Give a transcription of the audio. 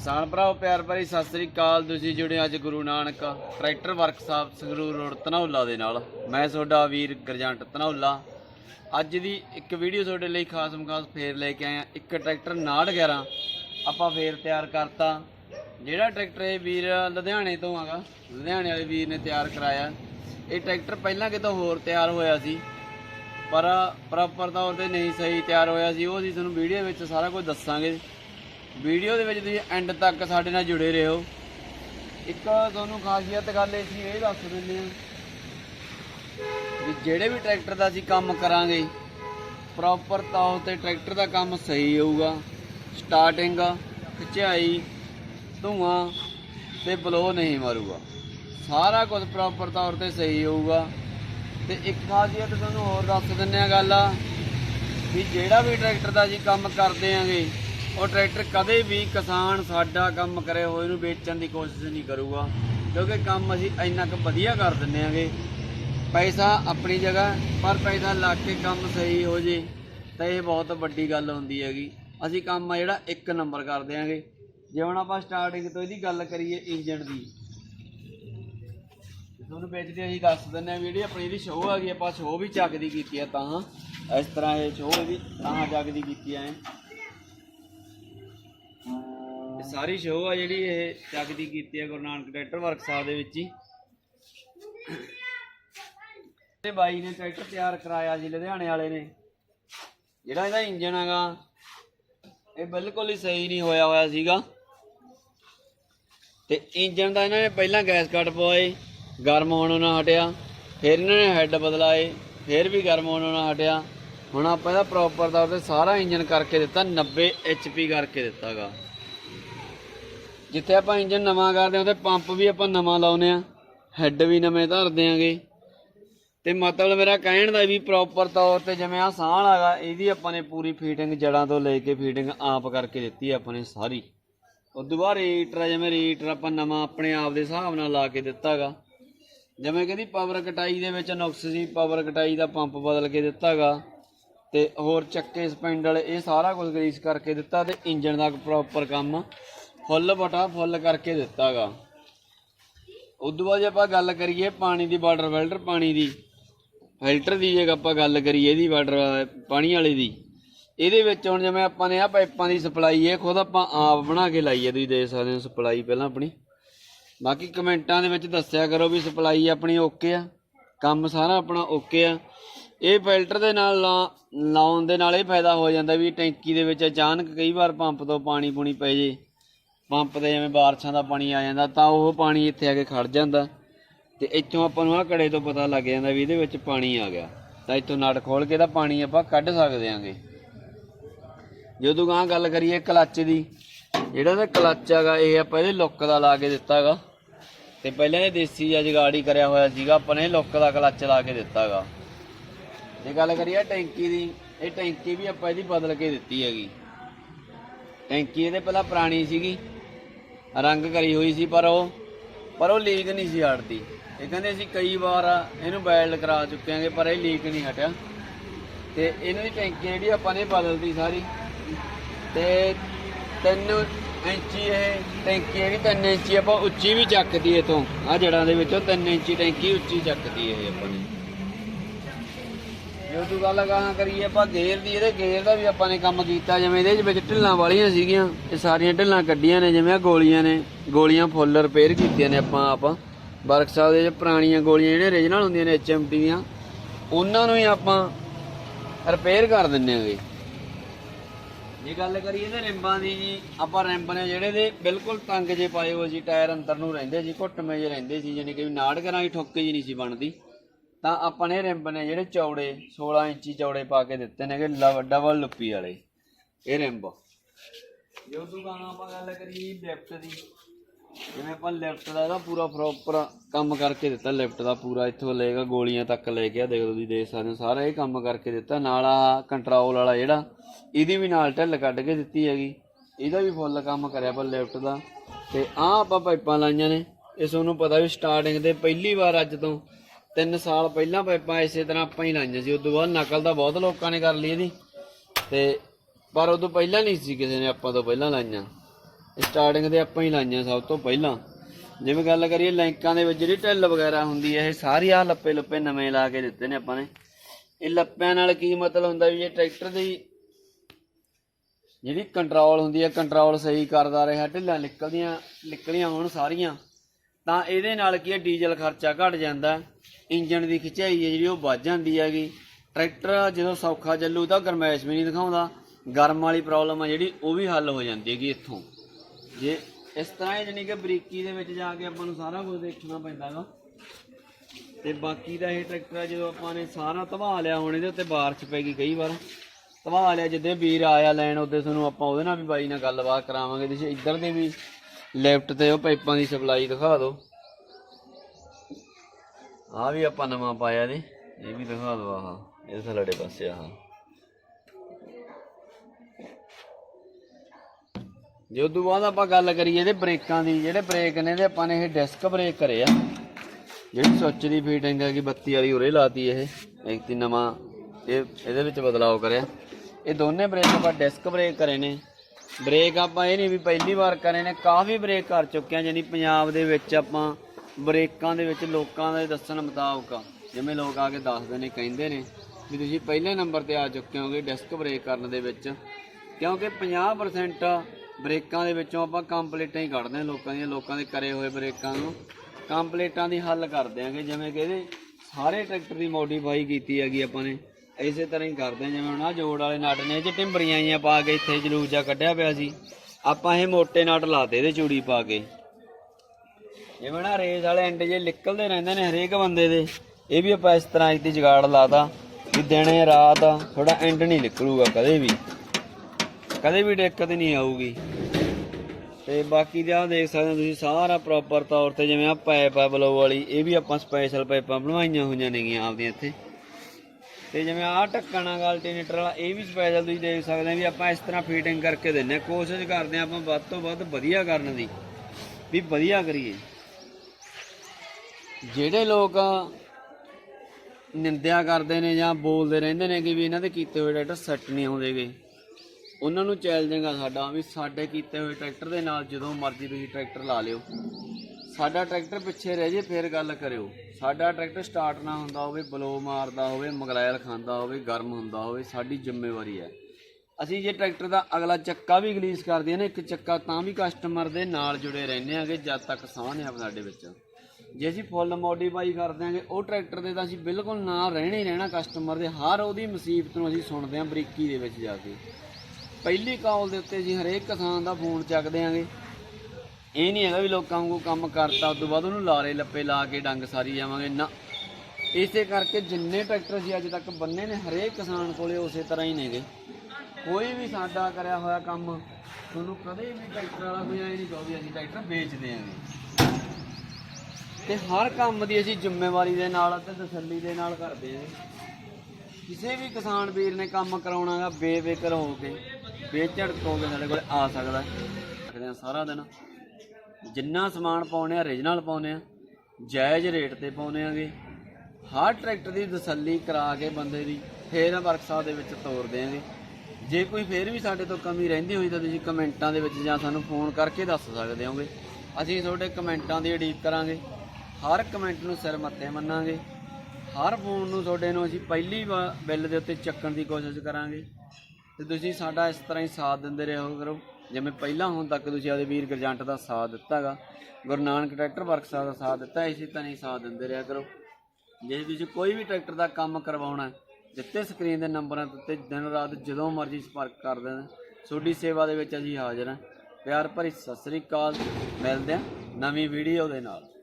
ਕਿਸਾਨ ਭਰਾਓ, ਪਿਆਰ ਭਰੀ ਸਤਿ ਸ੍ਰੀ ਅਕਾਲ। ਤੁਸੀਂ ਜੁੜੇ ਅੱਜ Guru Nanak tractor workshop Sangrur road, Dhanaula ਦੇ ਨਾਲ। ਮੈਂ ਤੁਹਾਡਾ ਵੀਰ ਗਰਜੰਟ ਧਨੌਲਾ। ਅੱਜ ਦੀ ਇੱਕ ਵੀਡੀਓ ਤੁਹਾਡੇ ਲਈ ਖਾਸ ਮਖਾਸ ਫੇਰ ਲੈ ਕੇ ਆਇਆ। ਇੱਕ ਟਰੈਕਟਰ 911 ਆਪਾਂ ਫੇਰ ਤਿਆਰ ਕਰਤਾ। ਜਿਹੜਾ ਟਰੈਕਟਰ ਇਹ ਵੀਰ ਲੁਧਿਆਣੇ ਤੋਂ ਹੈਗਾ, ਲੁਧਿਆਣੇ ਵਾਲੇ ਵੀਰ ਨੇ ਤਿਆਰ ਕਰਾਇਆ। ਇਹ ਟਰੈਕਟਰ ਪਹਿਲਾਂ ਕਿਤੋਂ ਹੋਰ ਤਿਆਰ ਹੋਇਆ ਸੀ, ਪਰ ਪ੍ਰੋਪਰ ਤੌਰ ਤੇ ਨਹੀਂ ਸਹੀ ਤਿਆਰ ਹੋਇਆ ਸੀ। ਉਹ ਅਸੀਂ ਤੁਹਾਨੂੰ ਵੀਡੀਓ ਵਿੱਚ ਸਾਰਾ ਕੁਝ ਦੱਸਾਂਗੇ। ਵੀਡੀਓ ਦੇ ਵਿੱਚ ਤੁਸੀਂ ਐਂਡ ਤੱਕ ਸਾਡੇ ਨਾਲ ਜੁੜੇ ਰਹੋ। ਇੱਕ ਤੁਹਾਨੂੰ ਖਾਸੀਅਤ ਗੱਲ ਇਹ ਸੀ ਇਹ ਦੱਸ ਦਿੰਦੇ ਹਾਂ ਵੀ ਜਿਹੜੇ ਵੀ ਟਰੈਕਟਰ ਦਾ ਅਸੀਂ ਕੰਮ ਕਰਾਂਗੇ ਪ੍ਰੋਪਰ ਤੌਰ ਤੇ ਟਰੈਕਟਰ ਦਾ ਕੰਮ ਸਹੀ ਹੋਊਗਾ। ਸਟਾਰਟਿੰਗ ਖਿਚਾਈ, ਧੂਆਂ ਤੇ ਬਲੋ ਨਹੀਂ ਮਾਰੂਗਾ। ਸਾਰਾ ਕੁਝ ਪ੍ਰੋਪਰ ਤੌਰ ਤੇ ਸਹੀ ਹੋਊਗਾ। ਤੇ ਇੱਕ ਖਾਸੀਅਤ ਤੁਹਾਨੂੰ ਹੋਰ ਦੱਸ ਦਿੰਦੇ ਆ ਗੱਲ ਆ ਵੀ ਜਿਹੜਾ ਵੀ ਟਰੈਕਟਰ ਦਾ ਅਸੀਂ ਕੰਮ ਕਰਦੇ ਆਂਗੇ ਉਹ ਟਰੈਕਟਰ ਕਦੇ ਵੀ ਕਿਸਾਨ ਸਾਡਾ ਕੰਮ ਕਰੇ ਹੋਏ ਨੂੰ ਵੇਚਣ ਦੀ ਕੋਸ਼ਿਸ਼ ਨਹੀਂ ਕਰੂਗਾ, ਕਿਉਂਕਿ ਕੰਮ ਅਸੀਂ ਇੰਨਾ ਕੁ ਵਧੀਆ ਕਰ ਦਿੰਦੇ ਆਂਗੇ ਪੈਸਾ ਆਪਣੀ ਜਗ੍ਹਾ, ਪਰ ਪੈਸਾ ਲਾ ਕੇ ਕੰਮ ਸਹੀ ਹੋ ਜੇ, ਤਾਂ ਇਹ ਬਹੁਤ ਵੱਡੀ ਗੱਲ ਹੁੰਦੀ ਹੈਗੀ। ਅਸੀਂ ਕੰਮ ਆ ਜਿਹੜਾ ਇੱਕ ਨੰਬਰ ਕਰ ਦਿਆਂਗੇ। ਜੇ ਹੁਣ ਆਪਾਂ ਸਟਾਰਟਿੰਗ ਤੋਂ ਇਹਦੀ ਗੱਲ ਕਰੀਏ ਇੰਜਨ ਦੀ। ਤੁਹਾਨੂੰ ਵੇਚਦੇ ਅਸੀਂ ਦੱਸ ਦਿੰਦੇ ਆ ਜਿਹੜੀ ਆਪਣੀ ਇਹਦੀ ਸ਼ੋਅ ਆ ਗਈ, ਆਪਾਂ ਸ਼ੋਅ ਵੀ ਚੱਕਦੀ ਕੀਤੀ ਆ ਤਾਂ। ਇਸ ਤਰ੍ਹਾਂ ਇਹ ਸ਼ੋਅ ਇਹਦੀ ਤਾਂ ਜਗਦੀ ਕੀਤੀ ਆ ਇਹ। ਸਾਰੀ ਸ਼ੋਅ ਆ ਜਿਹੜੀ ਇਹ ਚੱਕਦੀ ਕੀਤੀ ਹੈ ਗੁਰੂ ਨਾਨਕ ਟਰੈਕਟਰ ਵਰਕਸ਼ਾਪ ਦੇ ਵਿੱਚ ਹੀ। ਤੇ ਬਾਈ ਨੇ ਟਰੈਕਟਰ ਤਿਆਰ ਕਰਾਇਆ ਜੀ ਲੁਧਿਆਣੇ ਵਾਲੇ ਨੇ। ਜਿਹੜਾ ਇਹਦਾ ਇੰਜਨ ਹੈਗਾ, ਇਹ ਬਿਲਕੁਲ ਹੀ ਸਹੀ ਨਹੀਂ ਹੋਇਆ ਹੋਇਆ ਸੀਗਾ। ਤੇ ਇੰਜਨ ਦਾ ਇਹਨਾਂ ਨੇ ਪਹਿਲਾਂ ਗੈਸ ਕੱਟ ਪਵਾਏ, ਗਰਮ ਹੋਣੋਂ ਨਾ ਹਟਿਆ, ਫਿਰ ਇਹਨਾਂ ਨੇ ਹੈੱਡ ਬਦਲਾਏ, ਫਿਰ ਵੀ ਗਰਮ ਹੋਣੋਂ ਨਾ ਹਟਿਆ। ਹੁਣ ਆਪਾਂ ਇਹਦਾ ਪ੍ਰੋਪਰ ਤੌਰ ਤੇ ਸਾਰਾ ਇੰਜਨ ਕਰਕੇ ਦਿੱਤਾ 90 HP ਕਰਕੇ ਦਿੱਤਾਗਾ। ਜਿੱਥੇ ਆਪਾਂ ਇੰਜਨ ਨਵਾਂ ਕਰਦੇ ਹਾਂ, ਉੱਥੇ ਪੰਪ ਵੀ ਆਪਾਂ ਨਵਾਂ ਲਾਉਨੇ ਆ ਹੈੱਡ ਵੀ ਨਵੇਂ ਧਰ ਦਿਆਂਗੇ। ਤੇ ਮਤਲਬ ਮੇਰਾ ਕਹਿਣ ਦਾ ਵੀ ਪ੍ਰੋਪਰ ਤੌਰ ਤੇ ਜਿਵੇਂ ਆ ਸਾਹ ਹੈਗਾ ਇਹਦੀ ਆਪਾਂ ਨੇ ਪੂਰੀ ਫੀਟਿੰਗ ਜੜਾਂ ਤੋਂ ਲੈ ਕੇ ਫੀਟਿੰਗ ਆਪ ਕਰਕੇ ਦਿੱਤੀ ਆਪਾਂ ਨੇ ਸਾਰੀ। ਉਦੋਂ ਬਾਅਦ ਰੀਟਰ ਜਿਵੇਂ ਰੀਟਰ ਆਪਾਂ ਨਵਾਂ ਆਪਣੇ ਆਪ ਦੇ ਹਿਸਾਬ ਨਾਲ ਲਾ ਕੇ ਦਿੱਤਾਗਾ ਜਿਵੇਂ ਕਹਿੰਦੀ ਪਾਵਰ ਕਟਾਈ ਦੇ ਵਿੱਚ ਨੁਕਸ ਸੀ ਪਾਵਰ ਕਟਾਈ ਦਾ ਪੰਪ ਬਦਲ ਕੇ ਦਿੱਤਾਗਾ ਤੇ ਹੋਰ ਚੱਕੇ, ਸਪੈਂਡਲ, ਇਹ ਸਾਰਾ ਕੁਝ ਗਰੀਸ ਕਰਕੇ ਦਿੱਤਾ ਤੇ ਇੰਜਨ ਦਾ ਪ੍ਰੋਪਰ ਕੰਮ ਫੁੱਲ ਬਟਾ ਫੁੱਲ ਕਰਕੇ ਦਿੱਤਾਗਾ। ਉਦੋਂ ਬਾਅਦ ਜੇ ਆਪਾਂ ਗੱਲ ਕਰੀਏ ਪਾਣੀ ਦੀ ਵਾਟਰ ਫਿਲਟਰ ਪਾਣੀ ਦੀ ਫਿਲਟਰ ਦੀ, ਜੇ ਆਪਾਂ ਗੱਲ ਕਰੀਏ ਇਹਦੀ ਵਾਟਰ ਪਾਣੀ ਵਾਲੇ ਦੀ, ਇਹਦੇ ਵਿੱਚ ਹੁਣ ਜਿਵੇਂ ਆਪਾਂ ਨੇ ਆ ਪਾਈਪਾਂ ਦੀ ਸਪਲਾਈ, ਇਹ ਖੁਦ ਆਪਾਂ ਆਪ ਬਣਾ ਕੇ ਲਾਈ ਹੈ ਤੁਸੀਂ ਦੇਖ ਸਕਦੇ ਹੋ ਸਪਲਾਈ ਪਹਿਲਾਂ ਆਪਣੀ। ਬਾਕੀ ਕਮੈਂਟਾਂ ਦੇ ਵਿੱਚ ਦੱਸਿਆ ਕਰੋ ਵੀ ਸਪਲਾਈ ਆਪਣੀ ਓਕੇ ਆ, ਕੰਮ ਸਾਰਾ ਆਪਣਾ ਓਕੇ ਆ। ਇਹ ਫਿਲਟਰ ਦੇ ਨਾਲ ਲਾ- ਲਾਉਣ ਦੇ ਨਾਲ ਇਹ ਫਾਇਦਾ ਹੋ ਜਾਂਦਾ ਵੀ ਟੈਂਕੀ ਦੇ ਵਿੱਚ ਅਚਾਨਕ ਕਈ ਵਾਰ ਪੰਪ ਤੋਂ ਪਾਣੀ ਪੂਣੀ ਪੈ ਜੇ। ਪੰਪ ਦੇ ਜਿਵੇਂ ਬਾਰਿਸ਼ਾਂ ਦਾ ਪਾਣੀ ਆ ਜਾਂਦਾ ਤਾਂ ਉਹ ਪਾਣੀ ਇੱਥੇ ਆ ਕੇ ਖੜ ਜਾਂਦਾ। ਤੇ ਇੱਥੋਂ ਆਪਾਂ ਨੂੰ ਆ ਘੜੇ ਤੋਂ ਪਤਾ ਲੱਗ ਜਾਂਦਾ ਵੀ ਇਹਦੇ ਵਿੱਚ ਪਾਣੀ ਆ ਗਿਆ। ਤਾਂ ਇੱਥੋਂ ਨਟ ਖੋਲ ਕੇ ਇਹਦਾ ਪਾਣੀ ਆਪਾਂ ਕੱਢ ਸਕਦੇ ਆਂਗੇ। ਜਦੋਂ ਗਾਂ ਗੱਲ ਕਰੀਏ ਕਲੱਚ ਦੀ, ਜਿਹੜਾ ਇਹਦਾ ਕਲੱਚ ਹੈਗਾ, ਇਹ ਆਪਾਂ ਇਹਦੇ ਲੁੱਕ ਦਾ ਲਾ ਕੇ ਦਿੱਤਾਗਾ ਤੇ ਪਹਿਲਾਂ ਇਹ ਦੇਸੀ ਅਜਗਾੜੀ ਕਰਿਆ ਹੋਇਆ ਸੀਗਾ, ਆਪਾਂ ਨੇ ਲੁੱਕ ਦਾ ਕਲੱਚ ਲਾ ਕੇ ਦਿੱਤਾਗਾ ਜੇ ਗੱਲ ਕਰੀਏ ਟੈਂਕੀ ਦੀ, ਇਹ ਟੈਂਕੀ ਵੀ ਆਪਾਂ ਇਹਦੀ ਬਦਲ ਕੇ ਦਿੱਤੀ ਹੈਗੀ। ਟੈਂਕੀ ਇਹਦੇ ਪਹਿਲਾਂ ਪੁਰਾਣੀ ਸੀਗੀ। ਰੰਗ ਕਰੀ ਹੋਈ ਸੀ ਪਰ ਉਹ ਪਰ ਉਹ ਲੀਕ ਨਹੀਂ ਸੀ ਹਟਦੀ। ਇਹ ਕਹਿੰਦੇ ਅਸੀਂ ਕਈ ਵਾਰ ਇਹਨੂੰ ਬੈਲਡ ਕਰਾ ਚੁੱਕੇ ਆਂਗੇ ਪਰ ਇਹ ਲੀਕ ਨਹੀਂ ਹਟਿਆ। ਤੇ ਇਹਨਾਂ ਦੀ ਟੈਂਕੀ ਜਿਹੜੀ ਆਪਾਂ ਨੇ ਬਦਲਦੀ ਸਾਰੀ। ਤੇ 3 ਇੰਚੀ ਇਹ ਟੈਂਕੀ ਜਿਹੜੀ 3 ਇੰਚੀ ਆਪਾਂ ਉੱਚੀ ਵੀ ਚੱਕਦੀ ਇਥੋਂ। ਆ ਜੜਾਂ ਦੇ ਵਿੱਚੋਂ 3 ਇੰਚੀ ਟੈਂਕੀ ਉੱਚੀ ਚੱਕਦੀ ਇਹ ਆਪਾਂ ਨੇ। ਜੋ ਤੂੰ ਗੱਲ ਕਹਾਂ ਕਰੀਏ ਆਪਾਂ ਗੇਅਰ ਦੀ, ਇਹਦੇ ਗੇਅਰ ਦਾ ਵੀ ਆਪਾਂ ਨੇ ਕੰਮ ਕੀਤਾ, ਜਿਵੇਂ ਇਹਦੇ ਵਿੱਚ ਢਿੱਲਾਂ ਵਾਲੀਆਂ ਸੀਗੀਆਂ, ਇਹ ਸਾਰੀਆਂ ਢਿੱਲਾਂ ਕੱਢੀਆਂ ਨੇ, ਜਿਵੇਂ ਆ ਗੋਲੀਆਂ ਨੇ, ਗੋਲੀਆਂ ਫੁੱਲ ਰਿਪੇਅਰ ਕੀਤੀਆਂ ਨੇ ਆਪਾਂ ਆਪ। ਵਰਕਸ਼ਾਪ ਦੇ ਵਿੱਚ ਪੁਰਾਣੀਆਂ ਗੋਲੀਆਂ ਜਿਹੜੀਆਂ ਰੀਜਨਲ ਹੁੰਦੀਆਂ ਨੇ ਐਚਐਮਟੀ ਦੀਆਂ, ਉਹਨਾਂ ਨੂੰ ਹੀ ਆਪਾਂ ਰਿਪੇਅਰ ਕਰ ਦਿੰਨੇ ਆਂਗੇ ਜੇ ਗੱਲ ਕਰੀਏ ਤੇ ਰਿੰਬਾਂ ਦੀ ਜੀ, ਆਪਾਂ ਰਿੰਬ ਨੇ ਜਿਹੜੇ ਦੇ ਬਿਲਕੁਲ ਤੰਗ ਜੇ ਪਾਏ ਹੋਏ ਸੀ, ਟਾਇਰ ਅੰਦਰ ਨੂੰ ਰਹਿੰਦੇ ਸੀ ਘੁੱਟਵੇਂ ਜੇ ਰਹਿੰਦੇ ਸੀ ਯਾਨੀ ਕਿ ਵੀ ਨਾੜ ਕਰਾਂ ਦੀ ਠੁੱਕ ਜੀ ਨਹੀਂ ਸੀ ਬਣਦੀ। ਤਾਂ ਆਪਾਂ ਨੇ ਰਿੰਬ ਨੇ ਜਿਹੜੇ ਚੌੜੇ 16 ਇੰਚੀ ਚੌੜੇ ਪਾ ਕੇ ਦਿੱਤੇ ਨੇਗੇ ਡਬਲ ਲੁੱਪੀ ਵਾਲੇ। ਇਹ ਰਿੰਬ। ਜੋ ਤੂੰ ਆਪਾਂ ਗੱਲ ਕਰੀਏ ਲੈਫਟ ਦੀ, ਜਿਵੇਂ ਆਪਾਂ ਲੈਫਟ ਦਾ ਇਹਦਾ ਪੂਰਾ ਪ੍ਰੋਪਰ ਕੰਮ ਕਰਕੇ ਦਿੱਤਾ, ਲੈਫਟ ਦਾ ਪੂਰਾ ਇੱਥੋਂ ਲੈਗਾ ਗੋਲੀਆਂ ਤੱਕ ਲੈ ਕੇ ਆ ਦੇਖ ਲਓ ਤੁਸੀਂ, ਦੇਖ ਸਕਦੇ ਹੋ, ਸਾਰਾ ਇਹ ਕੰਮ ਕਰਕੇ ਦਿੱਤਾ। ਨਾਲ ਆ ਕੰਟਰੋਲ ਵਾਲਾ ਜਿਹੜਾ, ਇਹਦੀ ਵੀ ਨਾਲ ਢਿੱਲ ਕੱਢ ਕੇ ਦਿੱਤੀ ਹੈਗੀ। ਇਹਦਾ ਵੀ ਫੁੱਲ ਕੰਮ ਕਰਿਆ ਪਰ ਲੈਫਟ ਦਾ। ਤੇ ਆ ਆਪਾਂ ਪਾਈਪਾਂ ਲਾਈਆਂ ਨੇ। ਇਸ ਨੂੰ ਪਤਾ ਵੀ ਸਟਾਰਟਿੰਗ ਦੇ ਪਹਿਲੀ ਵਾਰ ਅੱਜ ਤੋਂ ਤਿੰਨ ਸਾਲ ਪਹਿਲਾਂ ਪਾਈਪਾਂ ਇਸੇ ਤਰ੍ਹਾਂ ਆਪਾਂ ਹੀ ਲਾਈਆਂ ਸੀ। ਉਦੋਂ ਬਾਅਦ ਨਕਲ ਤਾਂ ਬਹੁਤ ਲੋਕਾਂ ਨੇ ਕਰ ਲਈ ਇਹਦੀ। ਤੇ ਪਰ ਉਦੋਂ ਪਹਿਲਾਂ ਨਹੀਂ ਸੀ ਕਿਸੇ ਨੇ ਆਪਾਂ ਤੋਂ ਪਹਿਲਾਂ ਲਾਈਆਂ ਸਟਾਰਟਿੰਗ ਦੇ ਆਪਾਂ ਹੀ ਲਾਈਆਂ ਸਭ ਤੋਂ ਪਹਿਲਾਂ। ਜਿਵੇਂ ਗੱਲ ਕਰੀਏ ਲੈਂਕਾਂ ਦੇ ਵਿੱਚ ਜਿਹੜੀ ਢਿੱਲ ਵਗੈਰਾ ਹੁੰਦੀ ਹੈ, ਇਹ ਸਾਰੀ ਆ ਲੱਪੇ ਲੱਪੇ ਨਵੇਂ ਲਾ ਕੇ ਦਿੱਤੇ ਨੇ ਆਪਾਂ ਨੇ। ਇਹ ਲੱਪਿਆਂ ਨਾਲ ਕੀ ਮਤਲਬ ਹੁੰਦਾ ਵੀ ਇਹ ਟਰੈਕਟਰ ਦੀ ਜਿਹੜੀ ਕੰਟਰੋਲ ਹੁੰਦੀ ਹੈ ਕੰਟਰੋਲ ਸਹੀ ਕਰਦਾ ਰਿਹਾ, ਢਿੱਲਾਂ ਨਿਕਲਦੀਆਂ ਨਿਕਲੀਆਂ ਹੋਣ ਸਾਰੀਆਂ। ਤਾਂ ਇਹਦੇ ਨਾਲ ਕੀ ਹੈ ਡੀਜ਼ਲ ਖਰਚਾ ਘਟ ਜਾਂਦਾ। ਇੰਜਣ ਦੀ ਖਿਚਾਈ ਹੈ ਜਿਹੜੀ ਉਹ ਵੱਧ ਜਾਂਦੀ ਹੈਗੀ। ਟਰੈਕਟਰ ਜਦੋਂ ਸੌਖਾ ਚੱਲੂ ਤਾਂ ਗਰਮੈਸ਼ ਵੀ ਨਹੀਂ ਦਿਖਾਉਂਦਾ। ਗਰਮ ਵਾਲੀ ਪ੍ਰੋਬਲਮ ਆ ਜਿਹੜੀ, ਉਹ ਵੀ ਹੱਲ ਹੋ ਜਾਂਦੀ ਹੈਗੀ ਇੱਥੋਂ। ਜੇ ਇਸ ਤਰ੍ਹਾਂ ਹੀ ਜਾਣੀ ਕਿ ਬਰੀਕੀ ਦੇ ਵਿੱਚ ਜਾ ਕੇ ਆਪਾਂ ਨੂੰ ਸਾਰਾ ਕੁਝ ਦੇਖਣਾ ਪੈਂਦਾ ਪੈਂਦਾਗਾ। ਤੇ ਬਾਕੀ ਦਾ ਇਹ ਟਰੈਕਟਰ ਜਦੋਂ ਆਪਾਂ ਨੇ ਸਾਰਾ ਧਵਾ ਲਿਆ ਹੁਣ ਇਹਦੇ ਉੱਤੇ ਬਾਰਸ਼ ਪੈ ਗਈ ਕਈ ਵਾਰ। ਧਵਾ ਲਿਆ, ਜਿੱਦੇ ਵੀਰ ਆਇਆ ਲੈਣ, ਉਹਦੇ ਤੁਹਾਨੂੰ ਆਪਾਂ ਉਹਦੇ ਨਾਲ ਵੀ ਬਾਈ ਨਾਲ ਗੱਲਬਾਤ ਕਰਾਵਾਂਗੇ। ਤੁਸੀਂ ਇੱਧਰ ਦੇ ਵੀ ਲੈਫਟ ਤੇ ਉਹ ਪਾਈਪਾਂ ਦੀ ਸਪਲਾਈ ਦਿਖਾ ਦਿਓ। ਆ ਵੀ ਆਪਾਂ ਨਵਾਂ ਪਾਇਆ ਨੇ, ਇਹ ਵੀ ਦਿਖਾ ਦਿਓ ਆਹ ਇਹ ਥੱਲੜੇ ਪਾਸੇ ਆਹ। ਜੇ ਉਦੋਂ ਬਾਅਦ ਆਪਾਂ ਗੱਲ ਕਰੀਏ ਇਹਦੇ ਬ੍ਰੇਕਾਂ ਦੀ, ਜਿਹੜੇ ਬ੍ਰੇਕ ਨੇ ਇਹਦੇ ਆਪਾਂ ਨੇ ਇਹ ਡਿਸਕ ਬ੍ਰੇਕ ਕਰੇ ਆ। ਜਿਹੜੀ ਸੁੱਚ ਦੀ ਫੀਟਿੰਗ ਹੈਗੀ, ਬੱਤੀ ਵਾਲੀ ਉਰੇ ਲਾਤੀ ਇਹ, ਇੱਕ ਤੀ ਨਵਾਂ, ਇਹ ਇਹਦੇ ਵਿੱਚ ਬਦਲਾਅ ਕਰਿਆ। ਇਹ ਦੋਨੇ ਬ੍ਰੇਕ ਆਪਾਂ ਡਿਸਕ ਬ੍ਰੇਕ ਕਰੇ ਨੇ। ਬ੍ਰੇਕ ਆਪਾਂ ਇਹ ਨਹੀਂ ਵੀ ਪਹਿਲੀ ਵਾਰ ਕਰੇ ਨੇ, ਕਾਫੀ ਬ੍ਰੇਕ ਕਰ ਚੁੱਕੇ ਆ ਜਾਨੀ ਪੰਜਾਬ ਦੇ ਵਿੱਚ ਆਪਾਂ ਬ੍ਰੇਕਾਂ ਦੇ ਵਿੱਚ ਲੋਕਾਂ ਦੇ ਦੱਸਣ ਮੁਤਾਬਕ, ਜਿਵੇਂ ਲੋਕ ਆ ਕੇ ਦੱਸਦੇ ਨੇ, ਕਹਿੰਦੇ ਨੇ ਵੀ ਤੁਸੀਂ ਪਹਿਲੇ ਨੰਬਰ ਤੇ ਆ ਚੁੱਕੇ ਹੋਗੇ ਡਿਸਕ ਬ੍ਰੇਕ ਕਰਨ ਦੇ ਵਿੱਚ। ਕਿਉਂਕਿ 50% ਬ੍ਰੇਕਾਂ ਦੇ ਵਿੱਚੋਂ ਆਪਾਂ ਕੰਪਲੀਟਾਂ ਹੀ ਕੱਢਦੇ ਹਾਂ ਲੋਕਾਂ ਦੀਆਂ, ਲੋਕਾਂ ਦੇ ਕਰੇ ਹੋਏ ਬ੍ਰੇਕਾਂ ਨੂੰ। ਕੰਪਲੀਟਾਂ ਦੀ ਹੱਲ ਕਰਦੇ ਆਂਗੇ ਜਿਵੇਂ ਕਿ ਇਹਦੇ ਸਾਰੇ ਟਰੈਕਟਰ ਦੀ ਮੋਡੀਫਾਈ ਕੀਤੀ ਹੈਗੀ ਆਪਾਂ ਨੇ। ਇਸੇ ਤਰ੍ਹਾਂ ਹੀ ਕਰਦੇ ਹਾਂ, ਜਿਵੇਂ ਹੁਣ ਆ ਜੋੜ ਵਾਲੇ ਨਟ ਨੇ, ਇਹ 'ਚ ਟਿੰਬਰੀਆਂ ਆਈਆਂ ਪਾ ਕੇ ਇੱਥੇ ਜਲੂਸ ਕੱਢਿਆ ਪਿਆ ਸੀ। ਆਪਾਂ ਇਹ ਮੋਟੇ ਨਟ ਲਾਤੇ ਇਹਦੇ ਚੂੜੀ ਪਾ ਕੇ। ਜਿਵੇਂ ਨਾ ਰੇਸ ਵਾਲੇ ਐਂਡ ਜੇ ਨਿਕਲਦੇ ਰਹਿੰਦੇ ਨੇ ਹਰੇਕ ਬੰਦੇ ਦੇ। ਇਹ ਵੀ ਆਪਾਂ ਇਸ ਤਰ੍ਹਾਂ ਇੱਥੇ ਜਗਾੜ ਲਾਤਾ ਵੀ ਦਿਨੇ, ਰਾਤ ਥੋੜਾ ਐਂਡ ਨਹੀਂ ਨਿਕਲੂਗਾ ਕਦੇ ਵੀ। ਕਦੇ ਵੀ ਦਿੱਕਤ ਨਹੀਂ ਆਊਗੀ। ਤੇ ਬਾਕੀ ਦੇ ਦੇਖ ਸਕਦੇ ਹੋ ਤੁਸੀਂ ਸਾਰਾ ਪ੍ਰੋਪਰ ਤੌਰ ਤੇ ਜਿਵੇਂ ਆ ਪਾਈਪ ਆ ਬਲੋ ਵਾਲੀ, ਇਹ ਵੀ ਆਪਾਂ ਸਪੈਸ਼ਲ ਪਾਈਪਾਂ ਬਣਵਾਈਆਂ ਹੋਈਆਂ ਨੇਗੀਆਂ ਆਪਦੀਆਂ ਇੱਥੇ। ਤੇ ਜਿਵੇਂ ਆਹ ਢੱਕਣਾ ਅਲਟਰਨੇਟਰ ਵਾਲਾ, ਇਹ ਵੀ ਸਪੈਸ਼ਲ ਤੁਸੀਂ ਦੇਖ ਸਕਦੇ ਆ ਵੀ ਆਪਾਂ ਇਸ ਤਰ੍ਹਾਂ ਫੀਟਿੰਗ ਕਰਕੇ ਦਿੰਨੇ ਆ ਕੋਸ਼ਿਸ਼ ਕਰਦੇ ਆ ਆਪਾਂ ਵੱਧ ਤੋਂ ਵੱਧ ਵਧੀਆ ਕਰਨ ਦੀ। ਵੀ ਵਧੀਆ ਕਰੀਏ। ਜਿਹੜੇ ਲੋਕ ਨਿੰਦਿਆ ਕਰਦੇ ਨੇ ਜਾਂ ਬੋਲਦੇ ਰਹਿੰਦੇ ਨੇ ਕਿ ਵੀ ਇਹਨਾਂ ਦੇ ਕੀਤੇ ਹੋਏ ਟਰੈਕਟਰ ਸੈੱਟ ਨਹੀਂ ਆਉਂਦੇਗੇ, ਉਹਨਾਂ ਨੂੰ ਚੈਲੰਜ ਆ ਸਾਡਾ ਵੀ ਸਾਡੇ ਕੀਤੇ ਹੋਏ ਟਰੈਕਟਰ ਦੇ ਨਾਲ ਜਦੋਂ ਮਰਜ਼ੀ ਤੁਸੀਂ ਟਰੈਕਟਰ ਲਾ ਲਿਓ। ਸਾਡਾ ਟਰੈਕਟਰ ਪਿੱਛੇ ਰਹਿ ਜੇ ਫਿਰ ਗੱਲ ਕਰਿਓ। ਸਾਡਾ ਟਰੈਕਟਰ ਸਟਾਰਟ ਨਾ ਹੁੰਦਾ ਹੋਵੇ, ਬਲੋ ਮਾਰਦਾ ਹੋਵੇ, ਮਗਲਾਇਲ ਖਾਂਦਾ ਹੋਵੇ, ਗਰਮ ਹੁੰਦਾ ਹੋਵੇ, ਸਾਡੀ ਜ਼ਿੰਮੇਵਾਰੀ ਹੈ। ਅਸੀਂ ਜੇ ਟਰੈਕਟਰ ਦਾ ਅਗਲਾ ਚੱਕਾ ਵੀ ਗਲੀਸ ਕਰਦੇ ਆ ਨਾ, ਇੱਕ ਚੱਕਾ ਤਾਂ ਵੀ ਕਸਟਮਰ ਦੇ ਨਾਲ ਜੁੜੇ ਰਹਿੰਦੇ ਆਂਗੇ, ਜਦ ਤੱਕ ਸਾਹ ਨੇ ਸਾਡੇ ਵਿੱਚ। ਜੇ ਅਸੀਂ ਫੁੱਲ ਮੋਡੀਫਾਈ ਕਰ ਦਿਆਂਗੇ ਉਹ ਟਰੈਕਟਰ ਦੇ ਤਾਂ ਅਸੀਂ ਬਿਲਕੁਲ ਨਾਲ ਰਹਿਣਾ ਹੀ ਰਹਿਣਾ ਕਸਟਮਰ ਦੇ, ਹਰ ਉਹਦੀ ਮੁਸੀਬਤ ਨੂੰ ਅਸੀਂ ਸੁਣਦੇ ਹਾਂ ਬਰੀਕੀ ਦੇ ਵਿੱਚ ਜਾ ਕੇ। ਪਹਿਲੀ ਕਾਲ ਦੇ ਉੱਤੇ ਅਸੀਂ ਹਰੇਕ ਕਿਸਾਨ ਦਾ ਫੋਨ ਚੱਕਦੇ ਆਂਗੇ ਇਹ ਨਹੀਂ ਹੈਗਾ ਵੀ ਲੋਕਾਂ ਵਾਂਗੂ ਕੰਮ ਕਰਤਾ ਉਸ ਤੋਂ ਬਾਅਦ ਉਹਨੂੰ ਲਾਰੇ ਲੱਪੇ ਲਾ ਕੇ ਡੰਗ ਸਾਰੀ ਜਾਵਾਂਗੇ, ਨਾ। ਇਸੇ ਕਰਕੇ ਜਿੰਨੇ ਟਰੈਕਟਰ ਅਸੀਂ ਅੱਜ ਤੱਕ ਬੰਨੇ ਨੇ, ਹਰੇਕ ਕਿਸਾਨ ਕੋਲੇ ਉਸੇ ਤਰ੍ਹਾਂ ਹੀ ਨੇਗੇ। ਕੋਈ ਵੀ ਸਾਡਾ ਕਰਿਆ ਹੋਇਆ ਕੰਮ, ਤੁਹਾਨੂੰ ਕਦੇ ਵੀ ਟਰੈਕਟਰ ਵਾਲਾ ਕੋਈ ਐ ਨਹੀਂ ਕਹੋ ਵੀ ਅਸੀਂ ਟਰੈਕਟਰ ਵੇਚਦੇ ਆਂਗੇ ਤੇ ਹਰ ਕੰਮ ਦੀ ਅਸੀਂ ਜ਼ਿੰਮੇਵਾਰੀ ਦੇ ਨਾਲ ਅਤੇ ਤਸੱਲੀ ਦੇ ਨਾਲ ਕਰਦੇ ਆਂ ਕਿਸੇ ਵੀ ਕਿਸਾਨ ਵੀਰ ਨੇ ਕੰਮ ਕਰਾਉਣਾਗਾ, ਬੇਫਿਕਰ ਹੋ ਕੇ, ਬੇਝੜਕ ਹੋ ਕੇ ਸਾਡੇ ਕੋਲ ਆ ਸਕਦਾ। ਰੱਖਦੇ ਆ ਸਾਰਾ ਦਿਨ। ਜਿੰਨਾ ਸਮਾਨ ਪਾਉਣੇ ਆ ਰੀਜਨਲ ਪਾਉਣੇ ਆ ਜਾਇਜ਼ ਰੇਟ ਤੇ ਪਾਉਣੇ ਆਗੇ ਹਰ ਟਰੈਕਟਰ ਦੀ ਤਸੱਲੀ ਕਰਾ ਕੇ ਬੰਦੇ ਦੀ ਫੇਰ ਵਰਕਸ਼ਾਪ ਦੇ ਵਿੱਚ ਤੋਰ ਦਿਆਂਗੇ। ਜੇ ਕੋਈ ਫੇਰ ਵੀ ਸਾਡੇ ਤੋਂ ਕਮੀ ਰਹਿੰਦੀ ਹੋਈ ਤਾਂ ਤੁਸੀਂ ਕਮੈਂਟਾਂ ਦੇ ਵਿੱਚ ਜਾਂ ਸਾਨੂੰ ਫੋਨ ਕਰਕੇ ਦੱਸ ਸਕਦੇ ਹੋਗੇ। ਅਸੀਂ ਤੁਹਾਡੇ ਕਮੈਂਟਾਂ ਦੀ ਉਡੀਕ ਕਰਾਂਗੇ। ਹਰ ਕਮੈਂਟ ਨੂੰ ਸਿਰ ਮੱਥੇ ਮੰਨਾਂਗੇ। ਹਰ ਫੋਨ ਨੂੰ ਤੁਹਾਡੇ ਨੂੰ ਅਸੀਂ ਪਹਿਲੀ ਵਾ- ਬਿੱਲ ਦੇ ਉੱਤੇ ਚੱਕਣ ਦੀ ਕੋਸ਼ਿਸ਼ ਕਰਾਂਗੇ। ਤੇ ਤੁਸੀਂ ਸਾਡਾ ਇਸ ਤਰ੍ਹਾਂ ਹੀ ਸਾਥ ਦਿੰਦੇ ਰਹੋ ਕਰੋ। ਜਿਵੇਂ ਪਹਿਲਾਂ ਹੁਣ ਤੱਕ ਤੁਸੀਂ ਆਦੇ ਵੀਰ ਗਰਜੰਟ ਦਾ ਸਾਥ ਦਿੱਤਾਗਾ ਗੁਰੂ ਨਾਨਕ ਟਰੈਕਟਰ ਵਰਕਸ਼ਾਪ ਦਾ ਸਾਥ ਦਿੱਤਾ ਇਸੇ ਤਰ੍ਹਾਂ ਹੀ ਸਾਥ ਦਿੰਦੇ ਰਿਹਾ ਕਰੋ। ਜੇ ਤੁਸੀਂ ਕੋਈ ਵੀ ਟਰੈਕਟਰ ਦਾ ਕੰਮ ਕਰਵਾਉਣਾ ਹੈ, ਦਿੱਤੇ ਸਕਰੀਨ ਦੇ ਨੰਬਰਾਂ ਦੇ ਉੱਤੇ ਦਿਨ ਰਾਤ ਜਦੋਂ ਮਰਜ਼ੀ ਸੰਪਰਕ ਕਰ ਦੇਣਾ। ਤੁਹਾਡੀ ਸੇਵਾ ਦੇ ਵਿੱਚ ਅਸੀਂ ਹਾਜ਼ਰ ਹਾਂ। ਪਿਆਰ ਭਰੀ ਸਤਿ ਸ੍ਰੀ ਅਕਾਲ। ਮਿਲਦੇ ਹਾਂ ਨਵੀਂ ਵੀਡੀਓ ਦੇ ਨਾਲ।